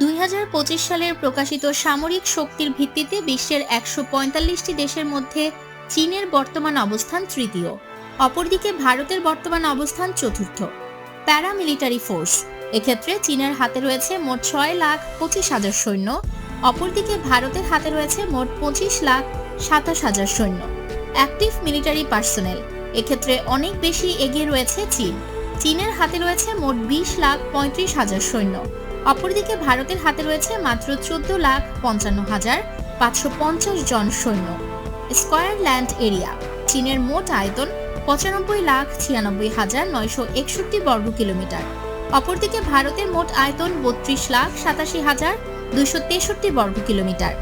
দুই হাজার পঁচিশ সালের প্রকাশিত সামরিক শক্তির ভিত্তিতে বিশ্বের একশো পঁয়তাল্লিশটি দেশের মধ্যে চীনের বর্তমান অবস্থান তৃতীয়, অপরদিকে ভারতের বর্তমান অবস্থান চতুর্থ, প্যারামিলিটারি ফোর্স। এক্ষেত্রে চীনের হাতে রয়েছে মোট ছয় লাখ পঁচিশ হাজার সৈন্য, অপরদিকে ভারতের হাতে রয়েছে মোট পঁচিশ লাখ সাতাশ হাজার সৈন্য। অ্যাক্টিভ মিলিটারি পার্সোনেল, এক্ষেত্রে অনেক বেশি এগিয়ে রয়েছে চীন। চীনের হাতে রয়েছে মোট বিশ লাখ পঁয়ত্রিশ হাজার সৈন্য। অপরদিকে ভারতের হাতে রয়েছে মাত্র চোদ্দ লাখ পঞ্চান্ন হাজার পাঁচশো পঞ্চাশ জন সৈন্য। স্কয়ার ল্যান্ড এরিয়া, চীনের মোট আয়তন পঁচানব্বই লাখ ছিয়ানব্বই হাজার নয়শো একষট্টি বর্গ কিলোমিটার। অপরদিকে ভারতের মোট আয়তন বত্রিশ লাখ সাতাশি হাজার দুশো তেষট্টি বর্গ কিলোমিটার।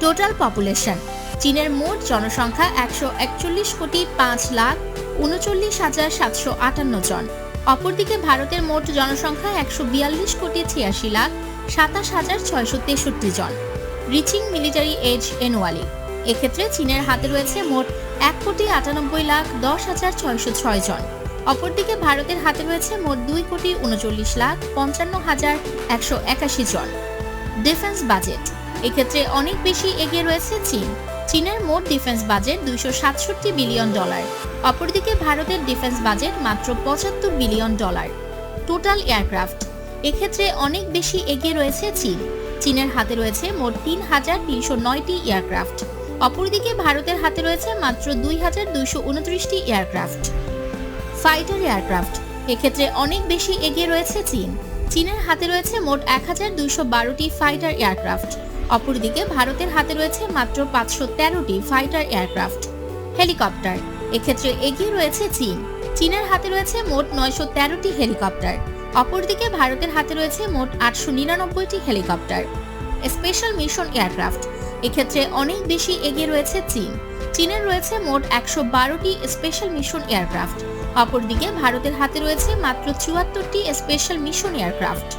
টোটাল পপুলেশন, চীনের মোট জনসংখ্যা একশো একচল্লিশ কোটি পাঁচ লাখ উনচল্লিশ হাজার সাতশো আটান্ন জন। অপরদিকে ভারতের মোট জনসংখ্যা একশো বিয়াল্লিশ কোটি ছিয়াশি লাখ সাতাশ হাজার ছয়শো তেষট্টি জন। রিচিং মিলিটারি এজ এনুয়ালি এক্ষেত্রে চীনের হাতে রয়েছে মোট এক কোটি আটানব্বই লাখ দশ হাজার ছয়শো ছয় জন। অপরদিকে ভারতের হাতে রয়েছে মোট দুই কোটি উনচল্লিশ লাখ পঞ্চান্ন হাজার একশো একাশি জন। Defence budget. এক্ষেত্রে অনেক বেশি এগিয়ে রয়েছে চীন। চীনের মোট ডিফেন্স বাজেট দুইশো সাতষট্টি বিলিয়ন ডলার। অপরদিকে ভারতের ডিফেন্স বাজেট মাত্র পঁচাত্তর বিলিয়ন ডলার। Total aircraft. এক্ষেত্রে অনেক বেশি এগিয়ে রয়েছে চীন। চীনের হাতে রয়েছে মোট তিন হাজার তিনশো নয়টি এয়ারক্রাফট। অপরদিকে ভারতের হাতে রয়েছে মাত্র দুই হাজার দুইশো উনত্রিশটি এয়ারক্রাফট। Fighter aircraft. এক্ষেত্রে অনেক বেশি এগিয়ে রয়েছে চীন। চীনের হাতে রয়েছে মোট এক হাজার দুইশো বারোটি ফাইটার এয়ারক্রাফট। অপরদিকে ভারতের হাতে রয়েছে মাত্র পাঁচশো তেরোটি ফাইটার এয়ারক্রাফট হেলিকপ্টার এক্ষেত্রে এগিয়ে রয়েছে চীন। চীনের হাতে রয়েছে মোট নয়শো তেরোটি হেলিকপ্টার অপরদিকে ভারতের হাতে রয়েছে মোট আটশো নিরানব্বইটি হেলিকপ্টার স্পেশাল মিশন এয়ারক্রাফট এক্ষেত্রে অনেক বেশি এগিয়ে রয়েছে চীন। চীনের রয়েছে মোট একশো বারোটি স্পেশাল মিশন এয়ারক্রাফট অপরদিকে ভারতের হাতে রয়েছে মাত্র চুয়াত্তরটি special mission aircraft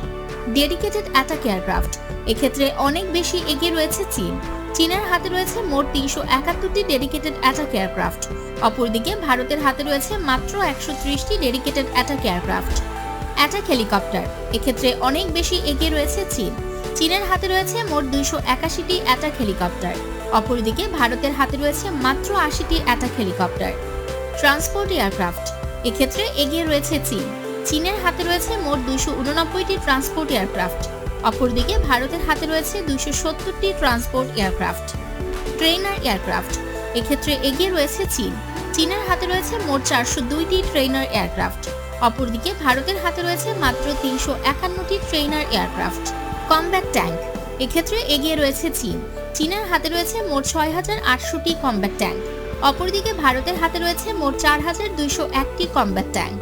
dedicated attack aircraft. এক্ষেত্রে অনেক বেশি এগিয়ে রয়েছে চীন। চীনের হাতে রয়েছে মোট তিনশো একাত্তরটি ডেডিকেটেড অ্যাটাক এয়ারক্রাফট। অপরদিকে ভারতের হাতে রয়েছে মাত্র একশো ত্রিশটি dedicated attack aircraft. Attack helicopter. এক্ষেত্রে অনেক বেশি এগিয়ে রয়েছে চীন। চীনের হাতে রয়েছে মোট দুইশো একাশিটি অ্যাটাক হেলিকপ্টার। অপরদিকে ভারতের হাতে রয়েছে মাত্র আশিটি অ্যাটাক হেলিকপ্টার। Transport aircraft. এক্ষেত্রে এগিয়ে রয়েছে চীন। চীনের হাতে রয়েছে মোট দুইশো উননব্বইটি ট্রান্সপোর্ট এয়ারক্রাফট। অপরদিকে ভারতের হাতে রয়েছে দুশো সত্তরটি ট্রান্সপোর্ট এয়ারক্রাফট। Trainer aircraft. এক্ষেত্রে এগিয়ে রয়েছে চীন। চীনের হাতে রয়েছে মোট চারশো দুইটি ট্রেনার এয়ারক্রাফট। অপরদিকে ভারতের হাতে রয়েছে মাত্র তিনশো একান্নটি ট্রেনার এয়ারক্রাফট। Combat tank. এক্ষেত্রে এগিয়ে রয়েছে চীন। চীনের হাতে রয়েছে মোট ছয় হাজার আটশোটি কমব্যাট ট্যাঙ্ক। অপরদিকে ভারতের হাতে রয়েছে মোট চার হাজার দুইশো একটি কমব্যাট ট্যাঙ্ক।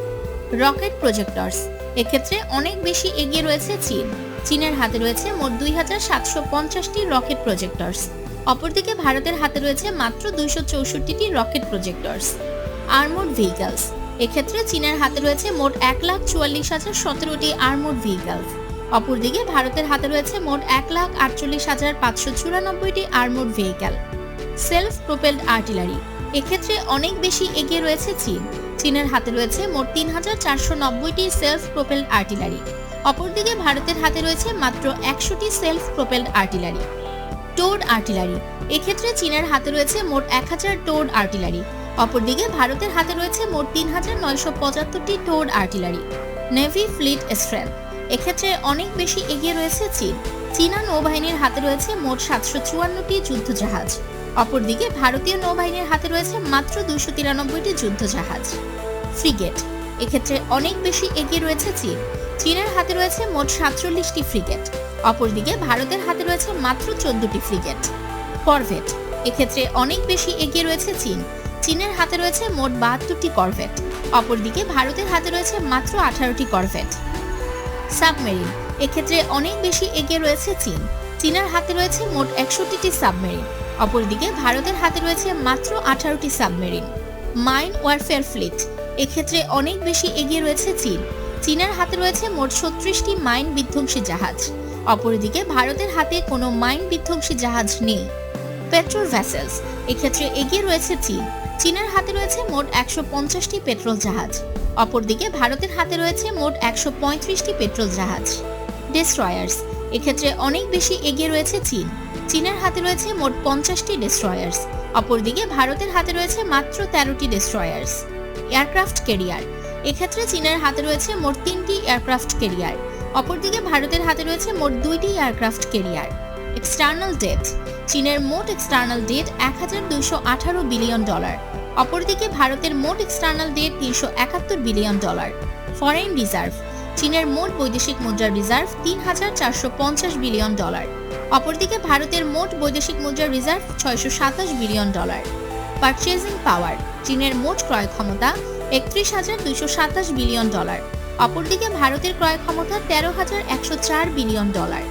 Rocket projectors. এক্ষেত্রে অনেক বেশি এগিয়ে রয়েছে চীন। চীনের হাতে রয়েছে মোট দুই হাজার সাতশো পঞ্চাশটি রকেট প্রজেক্টরস। অপরদিকে ভারতের হাতে রয়েছে মাত্র দুইশো চৌষট্টিটি রকেট প্রজেক্টরস। Armoured vehicles. এক্ষেত্রে চীনের হাতে রয়েছে মোট এক লাখ চুয়াল্লিশ হাজার সতেরোটি আর্মোড ভেহিকলস। অপরদিকে ভারতের হাতে রয়েছে মোট এক লাখ আটচল্লিশ হাজার পাঁচশো চুরানব্বইটি armoured vehicle. Self propelled artillery. এক্ষেত্রে অনেক বেশি এগিয়ে রয়েছে চীন। চীনের হাতে রয়েছে মোট তিন হাজার চারশো নব্বইটি সেলফ প্রোপেলড আর্টিলারি অপরদিকে ভারতের হাতে রয়েছে মাত্র একশোটি self propelled artillery towed artillery এক্ষেত্রে চীনের হাতে রয়েছে মোট এক হাজার টোড আর্টিলারি অপরদিকে ভারতের হাতে রয়েছে মোট তিন হাজার নয়শো পঁচাত্তরটি towed artillery navy fleet strength এক্ষেত্রে অনেক বেশি এগিয়ে রয়েছে চীন। চীনা নৌবাহিনীর হাতে রয়েছে মোট সাতশো চুয়ান্নটি যুদ্ধজাহাজ। অপরদিকে ভারতীয় নৌবাহিনীর হাতে রয়েছে মাত্র দুশো তিরানব্বইটি যুদ্ধজাহাজ ফ্রিগেট। এক্ষেত্রে অনেক বেশি এগিয়ে রয়েছে চীন। চীনের হাতে রয়েছে মোট সাতচল্লিশটি ফ্রিগেট। অপরদিকে ভারতের হাতে রয়েছে মাত্র চোদ্দটি ফ্রিগেট। করভেট। এক্ষেত্রে অনেক বেশি এগিয়ে রয়েছে চীন। চীনের হাতে রয়েছে মোট বাহাত্তরটি করভেট। অপরদিকে ভারতের হাতে রয়েছে মাত্র আঠারোটি করভেট। সাবমেরিন। এক্ষেত্রে অনেক বেশি এগিয়ে রয়েছে চীন। চীনের হাতে রয়েছে মোট একষট্টিটি সাবমেরিন। অপরদিকে ভারতের হাতে রয়েছে মাত্র আঠারোটি সাবমেরিন। Mine warfare fleet. এক্ষেত্রে অনেক বেশি এগিয়ে রয়েছে চীন। চীনের হাতে রয়েছে মোট ছত্রিশটি মাইন বিধ্বংসী জাহাজ। অপরদিকে ভারতের হাতে কোনো মাইন বিধ্বংসী জাহাজ নেই। পেট্রোল ভ্যাসেলস এক্ষেত্রে এগিয়ে রয়েছে চীন। চীনের হাতে রয়েছে মোট একশো পঞ্চাশটি পেট্রোল জাহাজ। অপরদিকে ভারতের হাতে রয়েছে মোট একশো পঁয়ত্রিশটি পেট্রোল জাহাজ। ডেস্ট্রয়ার্স। এক্ষেত্রে অনেক বেশি এগিয়ে রয়েছে চীন। চীনের হাতে রয়েছে মোট পঞ্চাশটি ডেস্ট্রয়ার্স অপরদিকে ভারতের হাতে রয়েছে মাত্র তেরোটি ডেস্ট্রয়ার্স এয়ারক্রাফট কেরিয়ার এক্ষেত্রে চীনের হাতে রয়েছে মোট তিনটি এয়ারক্রাফট কেরিয়ার অপরদিকে ভারতের হাতে রয়েছে মোট দুইটি এয়ারক্রাফট কেরিয়ার এক্সটার্নাল ডেট চীনের মোট এক্সটার্নাল ডেট এক হাজার দুইশো আঠারো বিলিয়ন ডলার অপরদিকে ভারতের মোট এক্সটার্নাল ডেট তিনশো একাত্তর বিলিয়ন ডলার ফরেন রিজার্ভ চীনের মোট বৈদেশিক মুদ্রার রিজার্ভ তিন হাজার চারশো পঞ্চাশ বিলিয়ন ডলার অপরদিকে ভারতের মোট বৈদেশিক মুদ্রার রিজার্ভ ছয়শো সাতাশ বিলিয়ন ডলার। পারচেজিং পাওয়ার চীনের মোট ক্রয় ক্ষমতা একত্রিশ হাজার সাতাশ বিলিয়ন ডলার। অপরদিকে ভারতের ক্রয় ক্ষমতা তেরো হাজার একশো চার বিলিয়ন ডলার।